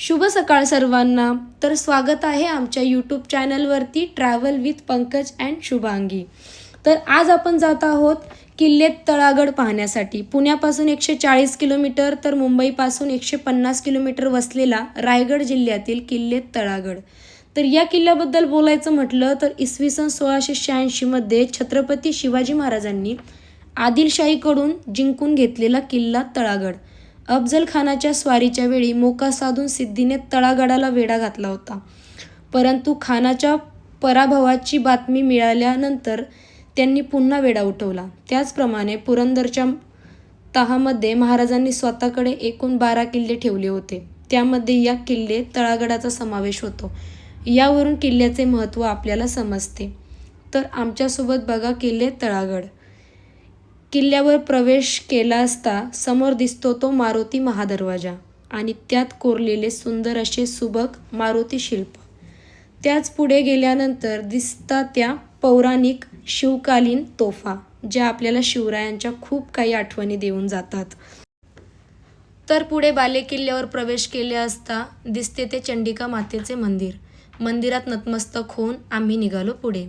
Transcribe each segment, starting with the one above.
शुभ सकाळ सर्वांना. तर स्वागत आहे आमच्या यूट्यूब चॅनलवरती travel with Pankaj and Shubhangi. तर आज आपण जात आहोत किल्ले तळागड पाहण्यासाठी. पुण्यापासून एकशे चाळीस किलोमीटर तर मुंबईपासून एकशे पन्नास किलोमीटर वसलेला रायगड जिल्ह्यातील किल्ले तळागड. तर या किल्ल्याबद्दल बोलायचं म्हटलं तर इसवी सन सोळाशे शहाऐंशीमध्ये छत्रपती शिवाजी महाराजांनी आदिलशाहीकडून जिंकून घेतलेला किल्ला तळागड. अफजल खानाच्या स्वारीच्या वेळी मोका साधून सिद्धीने तळागडाला वेढा घातला होता. परंतु खानाच्या पराभवाची बातमी मिळाल्यानंतर त्यांनी पुन्हा वेढा उठवला. त्याचप्रमाणे पुरंदरच्या तहामध्ये महाराजांनी स्वतःकडे एकूण बारा किल्ले ठेवले होते. त्यामध्ये या किल्ले तळागडाचा समावेश होतो. यावरून किल्ल्याचे महत्त्व आपल्याला समजते. तर आमच्यासोबत बघा किल्ले तळागड किल्ल्यावर प्रवेश केला असता समोर दिसतो तो मारुती महादरवाजा आणि त्यात कोरलेले सुंदर असे सुबक मारुती शिल्प. त्याच पुढे गेल्यानंतर दिसता त्या पौराणिक शिवकालीन तोफा ज्या आपल्याला शिवरायांच्या खूप काही आठवणी देऊन जातात. तर पुढे बालेकिल्ल्यावर प्रवेश केले असता दिसते ते चंडिका मातेचे मंदिर. मंदिरात नतमस्तक होऊन आम्ही निघालो पुढे.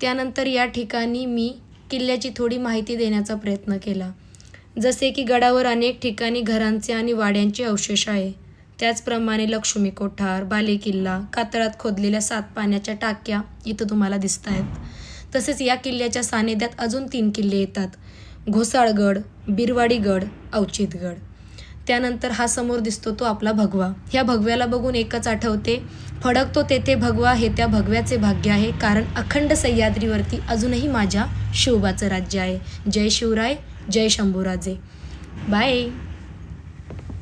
त्यानंतर या ठिकाणी मी किल्ल्याची थोडी माहिती देण्याचा प्रयत्न केला. जसे की गडावर अनेक ठिकाणी घरांचे आणि वाड्यांचे अवशेष आहे. त्याचप्रमाणे लक्ष्मी कोठार बालेकिल्ला कातळात खोदलेल्या सात पाण्याच्या टाक्या इथं तुम्हाला दिसत आहेत. तसेच या किल्ल्याच्या सानिध्यात अजून तीन किल्ले येतात. घोसाळगड बिरवाडीगड अवचितगड त्यानंतर हा समोर दिसतो तो आपला भगवा. ह्या भगव्याला बघून एकच आठवते फडकतो तेथे भगवा हे त्या भगव्याचे भाग्य आहे कारण अखंड सह्याद्रीवरती अजूनही माझ्या शिवबाचं राज्य आहे. जय शिवराय जय शंभूराजे. बाय